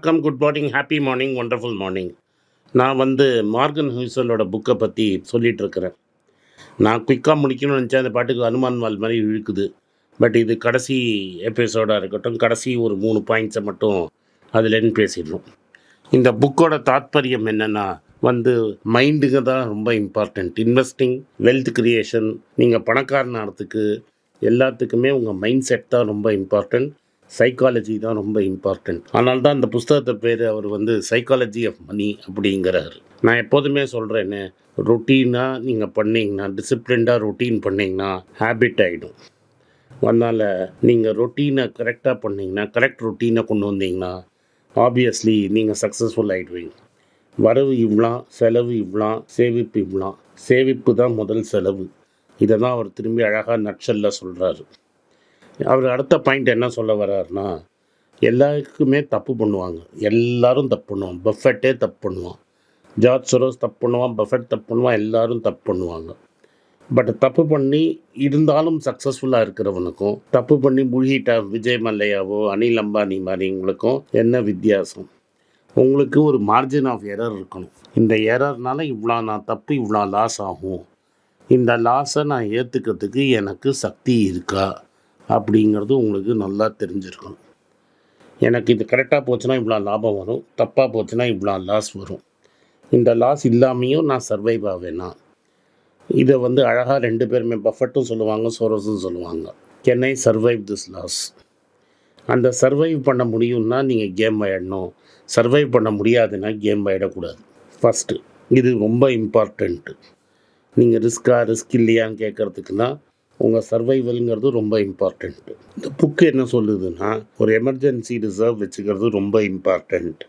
வணக்கம். Good morning happy morning wonderful morning நான் வந்து மார்கன் ஹூசலோட புக்கை பற்றி சொல்லிகிட்டு இருக்கிறேன் நான் குயிக்காக முடிக்கணும்னு நினச்சேன். அந்த பாட்டுக்கு அனுமான் வால் மாதிரி இழுக்குது. பட் இது கடைசி எபிசோடாக இருக்கட்டும் கடைசி ஒரு மூணு பாயிண்ட்ஸை மட்டும் அதுலேருந்து பேசிடணும். இந்த புக்கோட தாத்பரியம் என்னென்னா வந்து மைண்டுங்க தான் ரொம்ப இம்பார்ட்டண்ட் இன்வெஸ்டிங் வெல்த் கிரியேஷன் நீங்கள் பணக்காரன் ஆகிறதுக்கு எல்லாத்துக்குமே உங்கள் மைண்ட் செட் தான் ரொம்ப இம்பார்ட்டண்ட் சைக்காலஜி தான் ரொம்ப இம்பார்ட்டண்ட் ஆனால் தான் அந்த புஸ்தகத்தை பேர் அவர் வந்து சைக்காலஜி ஆஃப் மணி அப்படிங்கிறாரு. நான் எப்போதுமே சொல்கிறேன்னு ரொட்டீனாக நீங்கள் பண்ணிங்கன்னா டிசிப்ளின்டாக ரொட்டீன் பண்ணிங்கன்னா ஹேபிட் ஆகிடும் அதனால் நீங்கள் ரொட்டீனை கரெக்டாக பண்ணிங்கன்னா கரெக்ட் ரொட்டீனை கொண்டு வந்தீங்கன்னா ஆப்வியஸ்லி நீங்கள் சக்ஸஸ்ஃபுல் ஆகிடுவீங்க வரவு இவ்வளோ செலவு இவ்வளோ சேமிப்பு இவ்வளோ சேமிப்பு தான் முதல் செலவு. இதை தான் அவர் திரும்பி அழகாக நட்சல்ல சொல்கிறாரு அவர் அடுத்த பாயிண்ட் என்ன சொல்ல வர்றாருன்னா எல்லாருக்குமே தப்பு பண்ணுவாங்க. எல்லாரும் தப்பு பண்ணுவான் பஃபெட்டே தப்பு பண்ணுவான். ஜார்ஜ் சரோஸ் தப்பு பண்ணுவான் பஃபெட் தப்பு பண்ணுவான் எல்லாரும் தப்பு பண்ணுவாங்க. பட் தப்பு பண்ணி இருந்தாலும் சக்ஸஸ்ஃபுல்லாக இருக்கிறவனுக்கும் தப்பு பண்ணி மூழ்கிட்ட விஜய் மல்லையாவோ அனில் அம்பானி மாதிரிங்களுக்கும் என்ன வித்தியாசம்? உங்களுக்கு ஒரு மார்ஜின் ஆஃப் எரர் இருக்கணும். இந்த எரர்னால இவ்வளோ நான் தப்பு இவ்வளோ லாஸ் ஆகும். இந்த லாஸை நான் ஏற்றுக்கிறதுக்கு எனக்கு சக்தி இருக்கா? அப்படிங்கிறது உங்களுக்கு நல்லா தெரிஞ்சிருக்கும். எனக்கு இது கரெக்டாக போச்சுன்னா இவ்வளோ லாபம் வரும். தப்பாக போச்சுன்னா இவ்வளோ லாஸ் வரும். இந்த லாஸ் இல்லாமையும் நான் சர்வைவ் ஆவேனா? இதை வந்து அழகாக ரெண்டு பேருமே பஃபட்டும் சொல்லுவாங்க சோரஸும் சொல்லுவாங்க. Can I survive this loss அந்த சர்வைவ் பண்ண முடியும்னா நீங்கள் கேம் விளையாடணும் சர்வைவ் பண்ண முடியாதுன்னா கேம் விளையாடக்கூடாது ஃபஸ்ட்டு இது ரொம்ப இம்பார்ட்டண்ட்டு நீங்கள் ரிஸ்க்காக ரிஸ்க் இல்லையான்னு கேட்குறதுக்குன்னா உங்கள் சர்வைவல்ங்கிறது ரொம்ப இம்பார்ட்டண்ட்டு இந்த புக்கு என்ன சொல்லுதுன்னா ஒரு எமர்ஜென்சி ரிசர்வ் வச்சுக்கிறது ரொம்ப இம்பார்ட்டண்ட்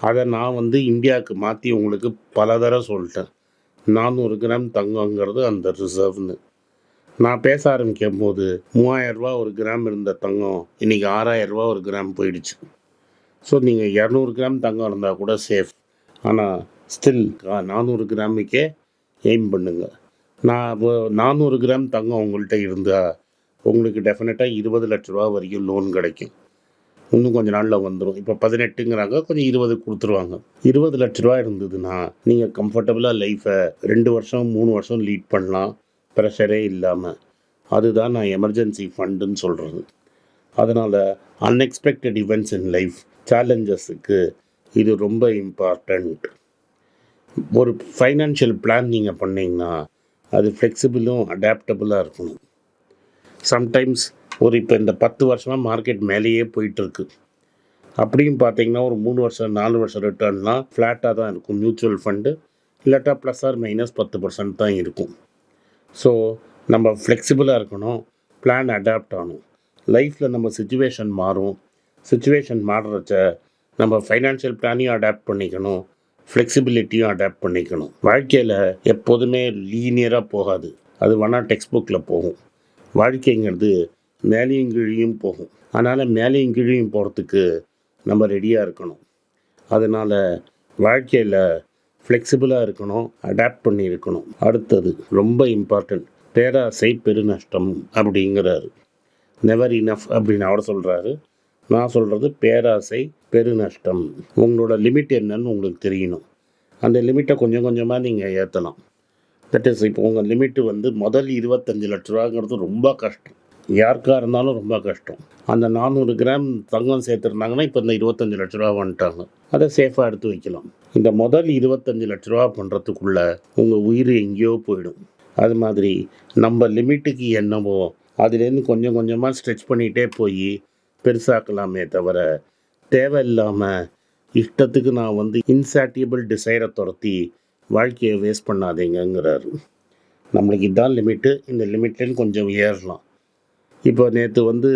அதை நான் வந்து இந்தியாவுக்கு மாற்றி உங்களுக்கு பல தடவை சொல்லிட்டேன். நானூறு கிராம் தங்கங்கிறது அந்த ரிசர்வ்னு நான் பேச ஆரம்பிக்கும் போது மூவாயிரரூபா ஒரு கிராம் இருந்த தங்கம் இன்றைக்கி ஆறாயிரரூபா ஒரு கிராம் போயிடுச்சு. ஸோ நீங்கள் இரநூறு கிராம் தங்கம் இருந்தால் கூட சேஃப் ஆனால் ஸ்டில் நானூறு கிராமுக்கே எய்ம் பண்ணுங்கள் நான் நானூறு கிராம் தங்கம் உங்கள்கிட்ட இருந்தால் உங்களுக்கு டெஃபினட்டாக இருபது லட்ச ரூபா வரைக்கும் லோன் கிடைக்கும். இன்னும் கொஞ்சம் நாளில் வந்துடும் இப்போ பதினெட்டுங்கிறாங்க கொஞ்சம் இருபது கொடுத்துருவாங்க. இருபது லட்ச ரூபா இருந்ததுன்னா நீங்கள் கம்ஃபர்டபுளாக லைஃப்பை ரெண்டு வருஷம் மூணு வருஷம் லீட் பண்ணலாம். ப்ரெஷரே இல்லாமல் அதுதான் நான் எமர்ஜென்சி ஃபண்டுன்னு சொல்கிறது அதனால் அன்எக்ஸ்பெக்டட் இவெண்ட்ஸ் இன் லைஃப் சேலஞ்சஸுக்கு இது ரொம்ப இம்பார்ட்டண்ட் ஒரு ஃபைனான்ஷியல் பிளான் நீங்கள் பண்ணிங்கன்னா அது ஃப்ளெக்சிபிளும் அடாப்டபுளாக இருக்கணும். சம்டைம்ஸ் ஒரு இப்போ இந்த பத்து வருஷமாக மார்க்கெட் மேலேயே போயிட்டுருக்கு. அப்படியும் பார்த்தீங்கன்னா ஒரு மூணு வருஷம் நாலு வருஷம் ரிட்டர்ன்லாம் ஃப்ளாட்டாக தான் இருக்கும். மியூச்சுவல் ஃபண்டு இல்லாட்டா ப்ளஸ் ஆர் மைனஸ் பத்து பர்சன்ட் தான் இருக்கும். ஸோ நம்ம ஃப்ளெக்சிபிளாக இருக்கணும் பிளான் அடாப்ட் ஆகணும். லைஃப்பில் நம்ம சுச்சுவேஷன் மாறும். சுச்சுவேஷன் மாறுறச்ச நம்ம ஃபைனான்ஷியல் பிளானையும் அடாப்ட் பண்ணிக்கணும். ஃப்ளெக்சிபிலிட்டியும் அடாப்ட் பண்ணிக்கணும். வாழ்க்கையில் எப்போதுமே லீனியராக போகாது. அது வேணால் டெக்ஸ்ட் புக்கில் போகும். வாழ்க்கைங்கிறது மேலேயும் கீழையும் போகும். அதனால் மேலேயும் கீழையும் போகிறதுக்கு நம்ம ரெடியாக இருக்கணும். அதனால் வாழ்க்கையில் ஃப்ளெக்சிபிளாக இருக்கணும் அடாப்ட் பண்ணி இருக்கணும். அடுத்தது ரொம்ப இம்பார்ட்டண்ட் பேராசை பெருநஷ்டம் அப்படிங்கிறாரு. நெவர் இனஃப் அப்படின்னு அவர் சொல்கிறாரு நான் சொல்கிறது பேராசை பெருநஷ்டம். உங்களோட லிமிட் என்னன்னு உங்களுக்கு தெரியணும். அந்த லிமிட்டை கொஞ்சம் கொஞ்சமாக நீங்கள் ஏற்றலாம் தட் இஸ் இப்போ உங்கள் லிமிட்டு வந்து முதல் இருபத்தஞ்சி லட்ச ரூபாங்கிறது ரொம்ப கஷ்டம். யாருக்காக இருந்தாலும் ரொம்ப கஷ்டம். அந்த நானூறு கிராம் தங்கம் சேர்த்துருந்தாங்கன்னா இப்போ இந்த இருபத்தஞ்சி லட்ச ரூபா வந்துட்டாங்க. அதை சேஃபாக எடுத்து வைக்கலாம். இந்த முதல் இருபத்தஞ்சி லட்ச ரூபா பண்ணுறதுக்குள்ளே உங்கள் உயிர் எங்கேயோ போயிடும். அது மாதிரி நம்ம லிமிட்டுக்கு என்னவோ அதுலேருந்து கொஞ்சம் கொஞ்சமாக ஸ்ட்ரெச் பண்ணிகிட்டே போய் பெருசாக்கலாமே தவிர தேவையில்லாமல் இஷ்டத்துக்கு நான் வந்து இன்சாட்டியபிள் டிசைரை துரத்தி வாழ்க்கையை வேஸ்ட் பண்ணாதீங்கங்கிறாரு. நம்மளுக்கு இதான் லிமிட்டு இந்த லிமிட்லேருந்து கொஞ்சம் ஏறலாம். இப்போ நேற்று வந்து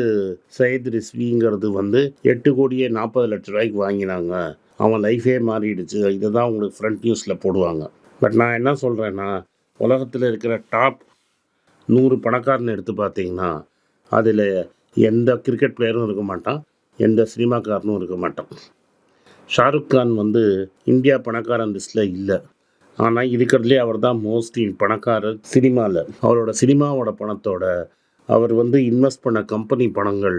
சையத் ரிஸ்விங்கிறது வந்து எட்டு கோடியே நாற்பது லட்ச ரூபாய்க்கு வாங்கினாங்க. அவன் லைஃபே மாறிடுச்சு. இதை தான் உங்களுக்கு ஃப்ரண்ட் நியூஸில் போடுவாங்க. பட் நான் என்ன சொல்கிறேன்னா உலகத்தில் இருக்கிற டாப் நூறு பணக்காரன் எடுத்து பார்த்தீங்கன்னா அதில் எந்த கிரிக்கெட் பிளேயரும் இருக்க மாட்டான். எந்த சினிமாக்காரனும் இருக்க மாட்டான். ஷாருக் கான் வந்து இந்தியா பணக்காரன் லிஸ்ட்டில் இல்லை. ஆனால் இருக்கிறதுலே அவர் தான் மோஸ்ட்லி பணக்காரர் சினிமாவில் அவரோட சினிமாவோட பணத்தோட அவர் வந்து இன்வெஸ்ட் பண்ண கம்பெனி பணங்கள்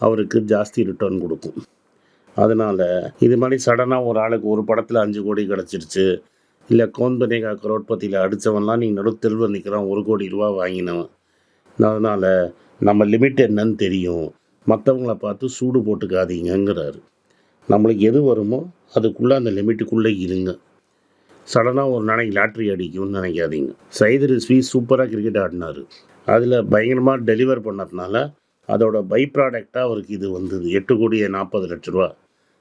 அவருக்கு ஜாஸ்தி ரிட்டர்ன் கொடுக்கும். அதனால் இது மாதிரி சடனாக ஒரு ஆளுக்கு ஒரு படத்தில் அஞ்சு கோடி கிடச்சிருச்சு. இல்லை கோன்பனேகா கரோட்பத்தியில் அடித்தவன்லாம் நீ நடுத்தெருவில் நிற்கிறான் ஒரு கோடி ரூபா வாங்கினவன். அதனால் நம்ம லிமிட் என்னன்னு தெரியும். மற்றவங்கள பார்த்து சூடு போட்டுக்காதீங்கங்கிறாரு. நம்மளுக்கு எது வருமோ அதுக்குள்ளே அந்த லிமிட்டுக்குள்ளே இருங்க. சடனாக ஒரு நாளைக்கு லாட்ரி அடிக்கும்னு நினைக்காதீங்க. சைது ரிஸ்வி சூப்பராக கிரிக்கெட் ஆடினார். அதில் பயங்கரமாக டெலிவர் பண்ணதுனால அதோட பை ப்ராடக்டாக அவருக்கு இது வந்தது. எட்டு கோடியே நாற்பது லட்ச ரூபா.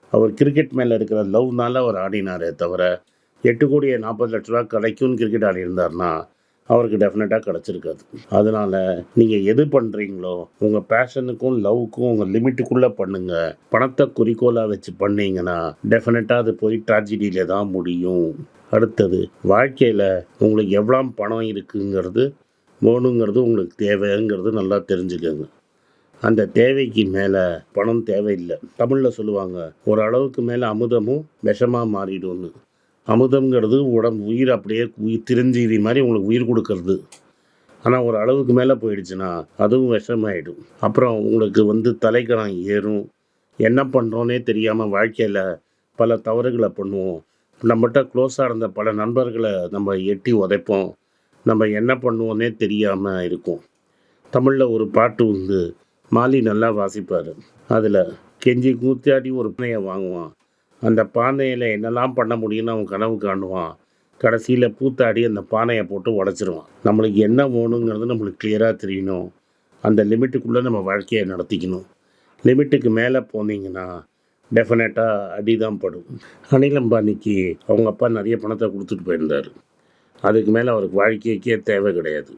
அவர் கிரிக்கெட் மேலே இருக்கிற லவ்னால அவர் ஆடினாரே தவிர எட்டு கோடியே நாற்பது லட்ச ரூபா கிடைக்கும்னு கிரிக்கெட் ஆடி இருந்தார்னா அவருக்கு டெஃபினட்டாக கிடச்சிருக்காது அதனால் நீங்கள் எது பண்ணுறீங்களோ உங்கள் பேஷனுக்கும் லவ்க்கும் உங்கள் லிமிட்டுக்குள்ளே பண்ணுங்கள் பணத்தை குறிக்கோளாக வச்சு பண்ணீங்கன்னா டெஃபினட்டாக அது போய் ட்ராஜடியில் தான் முடியும். அடுத்தது வாழ்க்கையில் உங்களுக்கு எவ்வளோ பணம் இருக்குங்கிறது வேணுங்கிறது உங்களுக்கு தேவைங்கிறது நல்லா தெரிஞ்சுக்கோங்க. அந்த தேவைக்கு மேலே பணம் தேவையில்லை. தமிழில் சொல்லுவாங்க ஒரு அளவுக்கு மேலே அமுதமும் விஷமாக மாறிடும்னு. அமுதம்ங்கிறது உடம்பு உயிர் அப்படியே உயிர் திரிஞ்சீரி மாதிரி உங்களுக்கு உயிர் கொடுக்கறது. ஆனால் ஒரு அளவுக்கு மேலே போயிடுச்சுன்னா அதுவும் விஷமாயிடும். அப்புறம் உங்களுக்கு வந்து தலைக்கணம் ஏறும். என்ன பண்ணுறோன்னே தெரியாமல் வாழ்க்கையில் பல தவறுகளை பண்ணுவோம். நம்மகிட்ட க்ளோஸாக இருந்த பல நண்பர்களை நம்ம எட்டி உதைப்போம். நம்ம என்ன பண்ணுவோன்னே தெரியாமல் இருக்கும். தமிழில் ஒரு பாட்டு வந்து மாலி நல்லா வாசிப்பார். அதில் கெஞ்சி கூத்தாடி ஒரு பிணையை வாங்குவான். அந்த பானையில் என்னெல்லாம் பண்ண முடியும்னு அவன் கனவு காணுவான். கடைசியில் பூத்தாடி அந்த பானையை போட்டு உடச்சிருவான். நம்மளுக்கு என்ன வேணுங்கிறது நம்மளுக்கு கிளியராக தெரியணும். அந்த லிமிட்டுக்குள்ளே நம்ம வாழ்க்கையை நடத்திக்கணும். லிமிட்டுக்கு மேலே போனீங்கன்னா டெஃபினட்டாக அடி தான் படும். அனில் அம்பானிக்கு அவங்க அப்பா நிறைய பணத்தை கொடுத்துட்டு போயிருந்தார். அதுக்கு மேலே அவருக்கு வாழ்க்கைக்கே தேவை கிடையாது.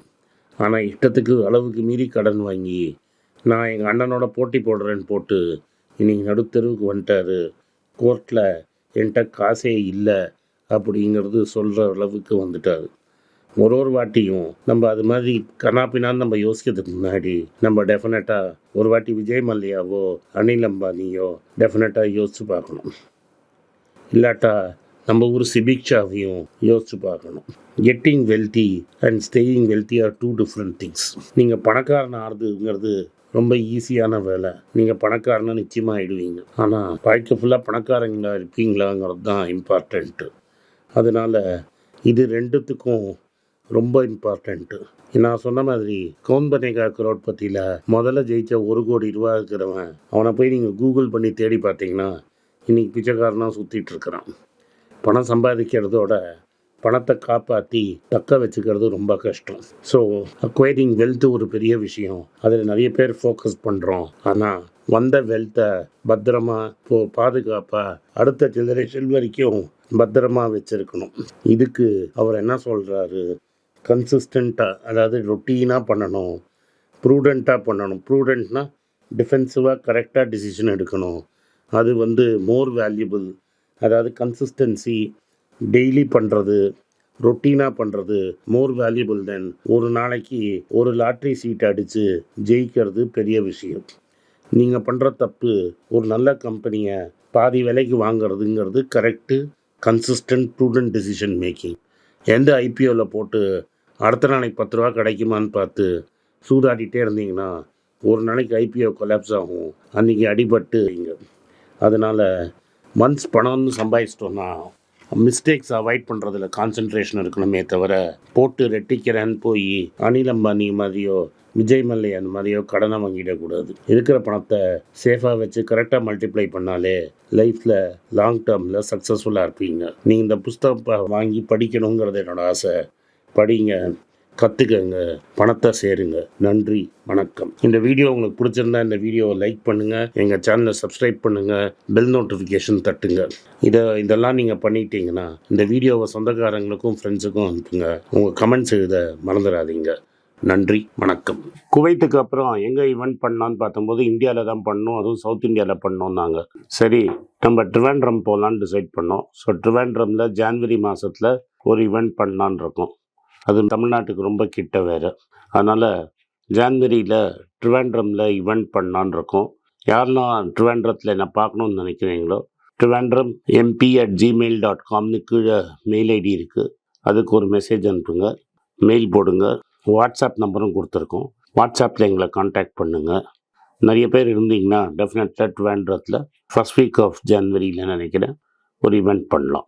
ஆனால் இஷ்டத்துக்கு அளவுக்கு மீறி கடன் வாங்கி நான் எங்கள் அண்ணனோட போட்டி போடுறேன்னு போட்டு இன்றைக்கி நடுத்தெருவுக்கு வந்துட்டாரு. கோர்ட்டில் என்கிட்ட காசே இல்லை அப்படிங்கிறது சொல்கிற அளவுக்கு வந்துட்டார். ஒரு ஒரு வாட்டியும் நம்ம அது மாதிரி கண்ணாப்பினான்னு நம்ம யோசிக்கிறதுக்கு முன்னாடி நம்ம டெஃபினட்டாக ஒரு வாட்டி விஜய் மல்லையாவோ அனில் அம்பானியோ டெஃபினட்டாக யோசித்து பார்க்கணும். இல்லாட்டா நம்ம ஊர் சிபிக்ஷாவையும் யோசிச்சு பார்க்கணும். Getting wealthy and staying wealthy are two different things நீங்கள் பணக்காரன் ஆறுதுங்கிறது ரொம்ப ஈஸியான வேலை. நீங்கள் பணக்காரனா நிச்சயமாக ஆயிடுவீங்க. ஆனால் வாழ்க்கை ஃபுல்லாக பணக்காரங்களா இருப்பீங்களாங்கிறது தான் இம்பார்ட்டண்ட்டு அதனால் இது ரெண்டுத்துக்கும் ரொம்ப இம்பார்ட்டண்ட்டு நான் சொன்ன மாதிரி கவுன்பனேகா கரோட்பத்தியில் முதல்ல ஜெயித்த ஒரு கோடி ரூபா இருக்கிறவன் அவனை போய் நீங்கள் கூகுள் பண்ணி தேடி பார்த்தீங்கன்னா இன்றைக்கி பிச்சைக்காரனாக சுற்றிட்டு இருக்கிறான். பணம் சம்பாதிக்கிறதோட பணத்தை காப்பாற்றி தக்க வச்சுக்கிறது ரொம்ப கஷ்டம். ஸோ அக்வைரிங் வெல்த் ஒரு பெரிய விஷயம். அதில் நிறைய பேர் ஃபோக்கஸ் பண்ணுறோம் ஆனால் வந்த வெல்த்தை பத்திரமா போ பாதுகாப்பாக அடுத்த ஜெனரேஷன் வரைக்கும் பத்திரமா வச்சுருக்கணும். இதுக்கு அவர் என்ன சொல்கிறாரு கன்சிஸ்டண்ட்டாக அதாவது ரொட்டீனாக பண்ணணும். ப்ரூடெண்ட்டாக பண்ணணும். ப்ரூடண்ட்னா டிஃபென்சிவாக கரெக்டாக டிசிஷன் எடுக்கணும். அது வந்து மோர் வேல்யூபிள் அதாவது கன்சிஸ்டன்சி டெய்லி பண்ணுறது ரொட்டீனாக பண்ணுறது மோர் வேல்யூபிள் தென் ஒரு நாளைக்கு ஒரு லாட்ரி சீட் அடித்து ஜெயிக்கிறது பெரிய விஷயம். நீங்கள் பண்ணுற தப்பு ஒரு நல்ல கம்பெனியை பாதி விலைக்கு வாங்குறதுங்கிறது correct consistent prudent decision making எந்த ஐபிஓவில் போட்டு அடுத்த நாளைக்கு பத்து ரூபா கிடைக்குமான்னு பார்த்து சூதாடிட்டே இருந்தீங்கன்னா ஒரு நாளைக்கு ஐபிஓ கொலாப்ஸ் ஆகும். அன்றைக்கி அடிபட்டு இங்கே அதனால் மந்த்ஸ் பணம்னு சம்பாதிச்சிட்டோன்னா மிஸ்டேக்ஸ் அவாய்ட் பண்ணுறதுல கான்சென்ட்ரேஷன் இருக்கணுமே தவிர போட்டு ரெட்டிக்கிறேன்னு போய் அனில் அம்பானி மாதிரியோ விஜய் மல்லையன் மாதிரியோ கடனை வாங்கிடக்கூடாது இருக்கிற பணத்தை சேஃபாக வச்சு கரெக்டாக மல்டிப்ளை பண்ணாலே லைஃப்பில் லாங் டேர்மில் சக்ஸஸ்ஃபுல்லாக இருப்பீங்க. நீங்கள் இந்த புஸ்தகம் வாங்கி படிக்கணுங்கிறது என்னோடய ஆசை. படிங்க. கற்றுக்கங்க பணத்தை சேருங்க. நன்றி வணக்கம். இந்த வீடியோ உங்களுக்கு பிடிச்சிருந்தா இந்த வீடியோவை லைக் பண்ணுங்கள் எங்கள் சேனலை சப்ஸ்கிரைப் பண்ணுங்கள் பெல் நோட்டிஃபிகேஷன் தட்டுங்க. இதை இதெல்லாம் நீங்கள் பண்ணிட்டீங்கன்னா இந்த வீடியோவை சொந்தக்காரங்களுக்கும் ஃப்ரெண்ட்ஸுக்கும் அனுப்புங்க. உங்கள் கமெண்ட்ஸ் எழுத மறந்துடாதீங்க. நன்றி வணக்கம். குவைத்துக்கு அப்புறம் எங்கே ஈவெண்ட் பண்ணலான்னு பார்த்தம்போது இந்தியாவில் தான் பண்ணோம். அதுவும் சவுத் இந்தியாவில் பண்ணோம்னாங்க சரி நம்ம ட்ரிவாண்ட்ரம் போகலான்னு டிசைட் பண்ணோம். ஸோ ட்ரிவாண்ட்ரமில் ஜான்வரி மாதத்தில் ஒரு ஈவெண்ட் பண்ணலான்னு இருக்கோம். அது தமிழ்நாட்டுக்கு ரொம்ப கிட்ட வேறு. அதனால் ஜான்வரியில் ட்ரிவாண்ட்ரமில் இவெண்ட் பண்ணலான்னு இருக்கோம். யாரெல்லாம் ட்ரிவாண்ட்ரத்தில் என்ன பார்க்கணுன்னு நினைக்கிறீங்களோ Trivandrum MP at Gmail dot காம்னு கீழே மெயில் ஐடி இருக்குது அதுக்கு ஒரு மெசேஜ் அனுப்புங்க. மெயில் போடுங்க. வாட்ஸ்அப் நம்பரும் கொடுத்துருக்கோம். வாட்ஸ்அப்பில் எங்களை காண்டாக்ட் பண்ணுங்கள் நிறைய பேர் இருந்தீங்கன்னா டெஃபினட்டாக ட்ரிவாண்ட்ரத்தில் ஃபர்ஸ்ட் வீக் ஆஃப் ஜான்வரியில் நினைக்கிறேன் ஒரு இவெண்ட் பண்ணலாம்.